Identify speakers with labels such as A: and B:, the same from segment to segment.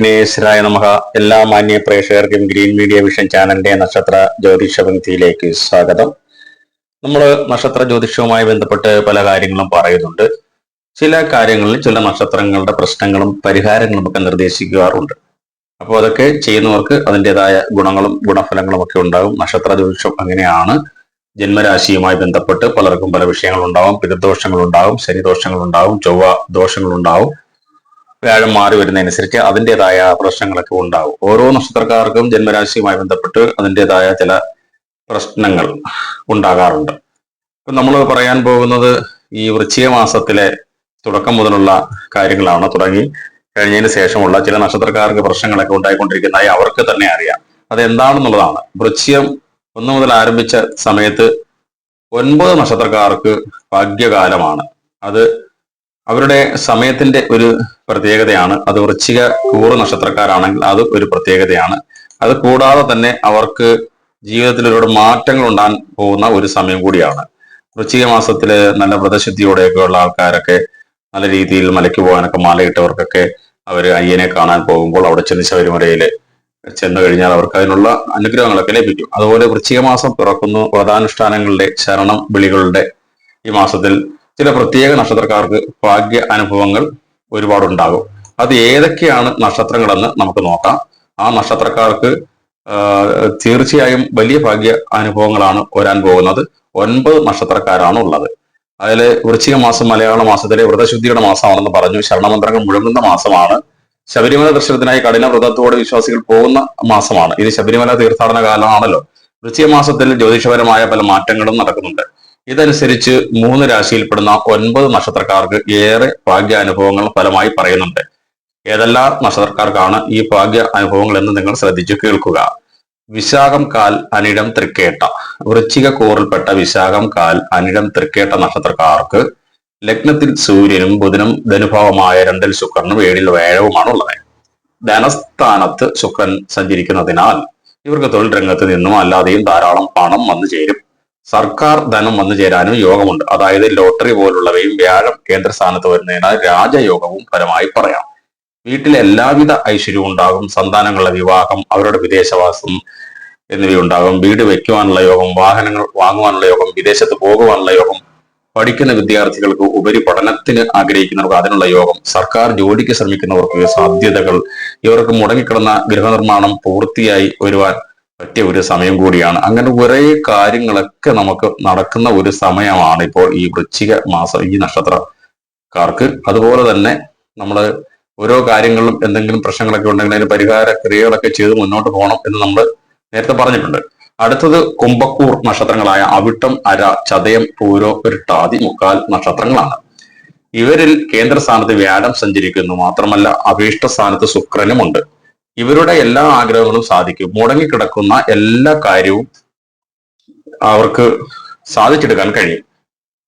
A: വിഘ്നേശ്വരായ നമഹ എല്ലാ മാന്യ പ്രേക്ഷകർക്കും ഗ്രീൻ മീഡിയ വിഷൻ ചാനലിന്റെ നക്ഷത്ര ജ്യോതിഷ പങ്ക്തിയിലേക്ക് സ്വാഗതം. നമ്മൾ നക്ഷത്ര ജ്യോതിഷവുമായി ബന്ധപ്പെട്ട് പല കാര്യങ്ങളും പറയുന്നുണ്ട്. ചില കാര്യങ്ങളിൽ ചില നക്ഷത്രങ്ങളുടെ പ്രശ്നങ്ങളും പരിഹാരങ്ങളും ഒക്കെ നിർദ്ദേശിക്കാറുണ്ട്. അപ്പോൾ അതൊക്കെ ചെയ്യുന്നവർക്ക് അതിന്റെതായ ഗുണങ്ങളും ഗുണഫലങ്ങളും ഒക്കെ ഉണ്ടാകും. നക്ഷത്ര ജ്യോതിഷം അങ്ങനെയാണ്. ജന്മരാശിയുമായി ബന്ധപ്പെട്ട് പലർക്കും പല വിഷയങ്ങളുണ്ടാവും. പിതൃദോഷങ്ങളുണ്ടാവും ശനിദോഷങ്ങളുണ്ടാവും ചൊവ്വ ദോഷങ്ങളുണ്ടാവും. വ്യാഴം മാറി വരുന്നതനുസരിച്ച് അതിന്റെതായ പ്രശ്നങ്ങളൊക്കെ ഉണ്ടാവും. ഓരോ നക്ഷത്രക്കാർക്കും ജന്മരാശിയുമായി ബന്ധപ്പെട്ട് അതിന്റെതായ ചില പ്രശ്നങ്ങൾ ഉണ്ടാകാറുണ്ട്. ഇപ്പം നമ്മൾ പറയാൻ പോകുന്നത് ഈ വൃശ്ചിക മാസത്തിലെ തുടക്കം മുതലുള്ള കാര്യങ്ങളാണ്. തുടങ്ങി കഴിഞ്ഞതിന് ശേഷമുള്ള ചില നക്ഷത്രക്കാർക്ക് പ്രശ്നങ്ങളൊക്കെ ഉണ്ടായിക്കൊണ്ടിരിക്കുന്നതായി അവർക്ക് തന്നെ അറിയാം. അതെന്താണെന്നുള്ളതാണ്. വൃശ്ചികം ഒന്നു മുതൽ ആരംഭിച്ച സമയത്ത് ഒൻപത് നക്ഷത്രക്കാർക്ക് ഭാഗ്യകാലമാണ്. അത് അവരുടെ സമയത്തിന്റെ ഒരു പ്രത്യേകതയാണ്. അത് വൃശ്ചിക കൂറ് നക്ഷത്രക്കാരാണെങ്കിൽ അത് ഒരു പ്രത്യേകതയാണ്. അത് കൂടാതെ തന്നെ അവർക്ക് ജീവിതത്തിൽ ഒരുപാട് മാറ്റങ്ങൾ ഉണ്ടാൻ പോകുന്ന ഒരു സമയം കൂടിയാണ്. വൃശ്ചിക മാസത്തിൽ നല്ല വ്രതശുദ്ധിയോടെയൊക്കെ ഉള്ള ആൾക്കാരൊക്കെ നല്ല രീതിയിൽ മലയ്ക്ക് പോകാനൊക്കെ മാലയിട്ടവർക്കൊക്കെ അവർ അയ്യനെ കാണാൻ പോകുമ്പോൾ അവിടെ ചെന്ന് ശബരിമലയിൽ ചെന്നു കഴിഞ്ഞാൽ അവർക്ക് അതിനുള്ള അനുഗ്രഹങ്ങളൊക്കെ ലഭിക്കും. അതുപോലെ വൃശ്ചിക മാസം പിറക്കുന്നു വ്രതാനുഷ്ഠാനങ്ങളുടെ ശരണം വിളികളുടെ ഈ മാസത്തിൽ ചില പ്രത്യേക നക്ഷത്രക്കാർക്ക് ഭാഗ്യ അനുഭവങ്ങൾ ഒരുപാടുണ്ടാകും. അത് ഏതൊക്കെയാണ് നക്ഷത്രങ്ങളെന്ന് നമുക്ക് നോക്കാം. ആ നക്ഷത്രക്കാർക്ക് തീർച്ചയായും വലിയ ഭാഗ്യ അനുഭവങ്ങളാണ് വരാൻ പോകുന്നത്. ഒൻപത് നക്ഷത്രക്കാരാണ് ഉള്ളത് അതിൽ വൃശ്ചിക മാസം മലയാള മാസത്തിലെ വ്രതശുദ്ധിയുടെ മാസമാണെന്ന് പറഞ്ഞു. ശരണമന്ത്രങ്ങൾ മുഴങ്ങുന്ന മാസമാണ്. ശബരിമല ദർശനത്തിനായി കഠിന വ്രതത്തോടെ വിശ്വാസികൾ പോകുന്ന മാസമാണ്. ഇത് ശബരിമല തീർത്ഥാടന കാലമാണല്ലോ. വൃശ്ചിക മാസത്തിൽ ജ്യോതിഷപരമായ പല മാറ്റങ്ങളും നടക്കുന്നുണ്ട്. ഇതനുസരിച്ച് മൂന്ന് രാശിയിൽപ്പെടുന്ന ഒൻപത് നക്ഷത്രക്കാർക്ക് ഏറെ ഭാഗ്യ അനുഭവങ്ങൾ ഫലമായി പറയുന്നുണ്ട്. ഏതെല്ലാ നക്ഷത്രക്കാർക്കാണ് ഈ ഭാഗ്യ അനുഭവങ്ങൾ എന്ന് നിങ്ങൾ ശ്രദ്ധിച്ചു കേൾക്കുക. വിശാഖം കാൽ അനിടം തൃക്കേട്ട. വൃശ്ചിക കൂറിൽപ്പെട്ട വിശാഖം കാൽ അനിടം തൃക്കേട്ട നക്ഷത്രക്കാർക്ക് ലഗ്നത്തിൽ സൂര്യനും ബുധനും ധനുഭാവമായ രണ്ടിൽ ശുക്രനും ഏഴിൽ വേഴവുമാണ് ഉള്ളത്. ധനസ്ഥാനത്ത് ശുക്രൻ സഞ്ചരിക്കുന്നതിനാൽ ഇവർക്ക് തൊഴിൽ രംഗത്ത് നിന്നും അല്ലാതെയും ധാരാളം പണം വന്നു ചേരും. സർക്കാർ ധനം വന്നു ചേരാനും യോഗമുണ്ട്. അതായത് ലോട്ടറി പോലുള്ളവയും വ്യാഴം കേന്ദ്ര സ്ഥാനത്ത് വരുന്നതിനാൽ രാജയോഗവും പരമായി പറയാം. വീട്ടിൽ എല്ലാവിധ ഐശ്വര്യവും ഉണ്ടാകും. സന്താനങ്ങളുടെ വിവാഹം അവരുടെ വിദേശവാസം എന്നിവയുണ്ടാകും. വീട് വെക്കുവാനുള്ള യോഗം വാഹനങ്ങൾ വാങ്ങുവാനുള്ള യോഗം വിദേശത്ത് പോകുവാനുള്ള യോഗം പഠിക്കുന്ന വിദ്യാർത്ഥികൾക്ക് ഉപരി പഠനത്തിന് ആഗ്രഹിക്കുന്നവർക്ക് അതിനുള്ള യോഗം സർക്കാർ ജോലിക്ക് ശ്രമിക്കുന്നവർക്ക് സാധ്യതകൾ ഇവർക്ക് മുടങ്ങിക്കിടന്ന ഗൃഹനിർമ്മാണം പൂർത്തിയായി വരുവാൻ പറ്റിയ ഒരു സമയം കൂടിയാണ്. അങ്ങനെ കുറെ കാര്യങ്ങളൊക്കെ നമുക്ക് നടക്കുന്ന ഒരു സമയമാണ് ഇപ്പോൾ ഈ വൃശ്ചിക മാസം ഈ നക്ഷത്രക്കാർക്ക്. അതുപോലെ തന്നെ നമ്മൾ ഓരോ കാര്യങ്ങളിലും എന്തെങ്കിലും പ്രശ്നങ്ങളൊക്കെ ഉണ്ടെങ്കിൽ അതിന് പരിഹാര ക്രിയകളൊക്കെ ചെയ്ത് മുന്നോട്ട് പോകണം എന്ന് നമ്മൾ നേരത്തെ പറഞ്ഞിട്ടുണ്ട്. അടുത്തത് കുംഭക്കൂർ നക്ഷത്രങ്ങളായ അവിട്ടം അര ചതയം പൂരോ ഒരുട്ടാതി മുക്കാൽ നക്ഷത്രങ്ങളാണ്. ഇവരിൽ കേന്ദ്ര സ്ഥാനത്ത് വ്യാഴം സഞ്ചരിക്കുന്നു. മാത്രമല്ല അഭീഷ്ട സ്ഥാനത്ത് ശുക്രനുമുണ്ട്. ഇവരുടെ എല്ലാ ആഗ്രഹങ്ങളും സാധിക്കും. മുടങ്ങിക്കിടക്കുന്ന എല്ലാ കാര്യവും അവർക്ക് സാധിച്ചെടുക്കാൻ കഴിയും.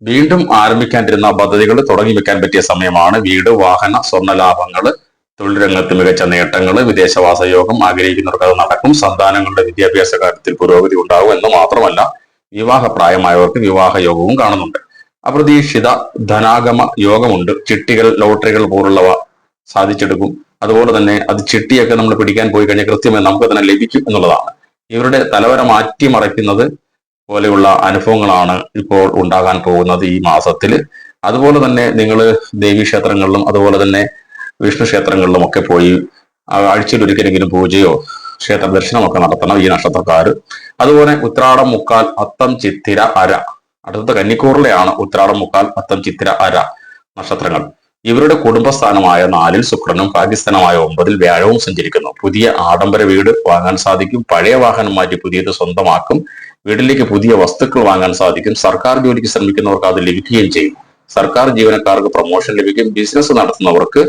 A: വീണ്ടും ആരംഭിക്കാനിരുന്ന പദ്ധതികൾ തുടങ്ങി വെക്കാൻ പറ്റിയ സമയമാണ് വീട് വാഹന സ്വർണ ലാഭങ്ങൾ തൊഴിൽ രംഗത്ത് മികച്ച നേട്ടങ്ങൾ വിദേശവാസ യോഗം ആഗ്രഹിക്കുന്നവർക്ക് അത് നടക്കും സന്താനങ്ങളുടെ വിദ്യാഭ്യാസ കാര്യത്തിൽ പുരോഗതി ഉണ്ടാകും എന്ന് മാത്രമല്ല വിവാഹപ്രായമായവർക്ക് വിവാഹ യോഗവും കാണുന്നുണ്ട്. അപ്രതീക്ഷിത ധനാഗമ യോഗമുണ്ട്. ചിട്ടികൾ ലോട്ടറികൾ പോലുള്ളവ സാധിച്ചെടുക്കും. അതുപോലെ തന്നെ അത് ചിട്ടിയൊക്കെ നമ്മൾ പിടിക്കാൻ പോയി കഴിഞ്ഞാൽ കൃത്യമായി നമുക്ക് തന്നെ ലഭിക്കും എന്നുള്ളതാണ്. ഇവരുടെ തലവര മാറ്റിമറയ്ക്കുന്നത് പോലെയുള്ള അനുഭവങ്ങളാണ് ഇപ്പോൾ ഉണ്ടാകാൻ പോകുന്നത് ഈ മാസത്തിൽ അതുപോലെ തന്നെ നിങ്ങൾ ദേവീക്ഷേത്രങ്ങളിലും അതുപോലെ തന്നെ വിഷ്ണു ക്ഷേത്രങ്ങളിലും ഒക്കെ പോയി ആഴ്ചയിൽ ഒരിക്കലെങ്കിലും പൂജയോ ക്ഷേത്ര ദർശനമൊക്കെ നടത്തണം ഈ നക്ഷത്രക്കാർ അതുപോലെ ഉത്രാടം മുക്കാൽ അത്തം ചിത്തിര അര. അടുത്ത കന്നിക്കൂറിലെയാണ് ഉത്രാടം മുക്കാൽ അത്തം ചിത്തിര അര നക്ഷത്രങ്ങൾ. ഇവരുടെ കുടുംബസ്ഥാനമായ നാലിൽ ശുക്രനും പാകിസ്ഥാനമായ ഒമ്പതിൽ വ്യാഴവും സഞ്ചരിക്കുന്നു. പുതിയ ആഡംബര വീട് വാങ്ങാൻ സാധിക്കും. പഴയ വാഹനം മാറ്റി പുതിയത് സ്വന്തമാക്കും. വീട്ടിലേക്ക് പുതിയ വസ്തുക്കൾ വാങ്ങാൻ സാധിക്കും. സർക്കാർ ജോലിക്ക് ശ്രമിക്കുന്നവർക്ക് അത് ലഭിക്കുകയും ചെയ്യും. സർക്കാർ ജീവനക്കാർക്ക് പ്രൊമോഷൻ ലഭിക്കും. ബിസിനസ് നടത്തുന്നവർക്ക്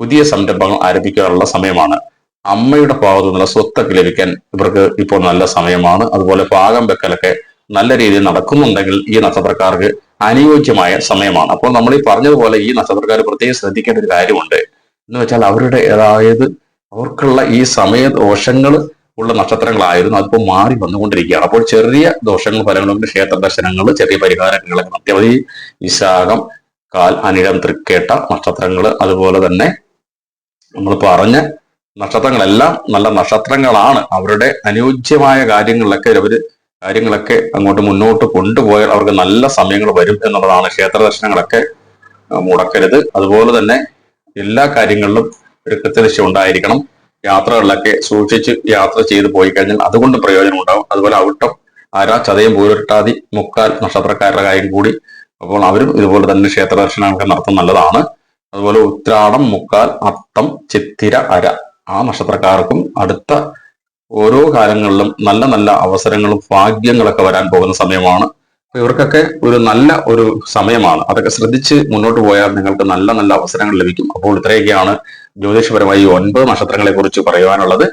A: പുതിയ സംരംഭങ്ങൾ ആരംഭിക്കാനുള്ള സമയമാണ്. അമ്മയുടെ ഭാഗത്തു നിന്നുള്ള സ്വത്തൊക്കെ ലഭിക്കാൻ ഇവർക്ക് ഇപ്പോൾ നല്ല സമയമാണ്. അതുപോലെ പാകം വെക്കലൊക്കെ നല്ല രീതിയിൽ നടക്കുന്നുണ്ടെങ്കിൽ ഈ നക്ഷത്രക്കാർക്ക് അനുയോജ്യമായ സമയമാണ്. അപ്പോൾ നമ്മൾ ഈ പറഞ്ഞതുപോലെ ഈ നക്ഷത്രക്കാർ പ്രത്യേകം ശ്രദ്ധിക്കേണ്ട ഒരു കാര്യമുണ്ട്. എന്ന് വെച്ചാൽ അവരുടെ അതായത് അവർക്കുള്ള ഈ സമയ ദോഷങ്ങൾ ഉള്ള നക്ഷത്രങ്ങളായിരുന്നു. അതിപ്പോൾ മാറി വന്നുകൊണ്ടിരിക്കുകയാണ്. അപ്പോൾ ചെറിയ ദോഷങ്ങൾ ഫലങ്ങളും ക്ഷേത്ര ദർശനങ്ങൾ ചെറിയ പരിഹാരങ്ങളൊക്കെ നിത്യവധി വിശാഖം കാൽ അനിഴം തൃക്കേട്ട നക്ഷത്രങ്ങൾ അതുപോലെ തന്നെ നമ്മൾ പറഞ്ഞ നക്ഷത്രങ്ങളെല്ലാം നല്ല നക്ഷത്രങ്ങളാണ്. അവരുടെ അനുയോജ്യമായ കാര്യങ്ങളിലൊക്കെ അവർ കാര്യങ്ങളൊക്കെ അങ്ങോട്ട് മുന്നോട്ട് കൊണ്ടുപോയാൽ അവർക്ക് നല്ല സമയങ്ങൾ വരും എന്നുള്ളതാണ് ക്ഷേത്ര ദർശനങ്ങളൊക്കെ മുടക്കരുത്. അതുപോലെ തന്നെ എല്ലാ കാര്യങ്ങളിലും ഒരു കൃത്യനിഷ്ഠ ഉണ്ടായിരിക്കണം. യാത്രകളിലൊക്കെ സൂക്ഷിച്ച് യാത്ര ചെയ്ത് പോയി കഴിഞ്ഞാൽ അതുകൊണ്ട് പ്രയോജനം ഉണ്ടാവും. അതുപോലെ അവിട്ടം ആരാ ചതയം പൂരട്ടാതി മുക്കാൽ നക്ഷത്രക്കാരുടെ കാര്യം കൂടി. അപ്പോൾ അവരും ഇതുപോലെ തന്നെ ക്ഷേത്ര ദർശനങ്ങളൊക്കെ നടത്തും നല്ലതാണ്. അതുപോലെ ഉത്രാടം മുക്കാൽ അത്തം ചിത്തിര അര ആ നക്ഷത്രക്കാർക്കും അടുത്ത ഓരോ കാലങ്ങളിലും നല്ല നല്ല അവസരങ്ങളും ഭാഗ്യങ്ങളൊക്കെ വരാൻ പോകുന്ന സമയമാണ്. അപ്പൊ ഇവർക്കൊക്കെ ഒരു നല്ല ഒരു സമയമാണ്. അതൊക്കെ ശ്രദ്ധിച്ച് മുന്നോട്ട് പോയാൽ നിങ്ങൾക്ക് നല്ല നല്ല അവസരങ്ങൾ ലഭിക്കും. അപ്പോൾ ഇത്രയൊക്കെയാണ് ജ്യോതിഷപരമായി ഒൻപത് നക്ഷത്രങ്ങളെ കുറിച്ച് പറയുവാനുള്ളത്.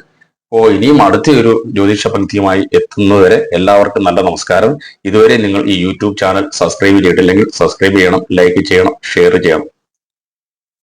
A: അപ്പോൾ ഇനിയും അടുത്ത ഒരു ജ്യോതിഷ പങ്ക്തിയുമായി എത്തുന്നതുവരെ എല്ലാവർക്കും നല്ല നമസ്കാരം. ഇതുവരെ നിങ്ങൾ ഈ യൂട്യൂബ് ചാനൽ സബ്സ്ക്രൈബ് ചെയ്തിട്ടില്ലെങ്കിൽ സബ്സ്ക്രൈബ് ചെയ്യണം ലൈക്ക് ചെയ്യണം ഷെയർ ചെയ്യണം.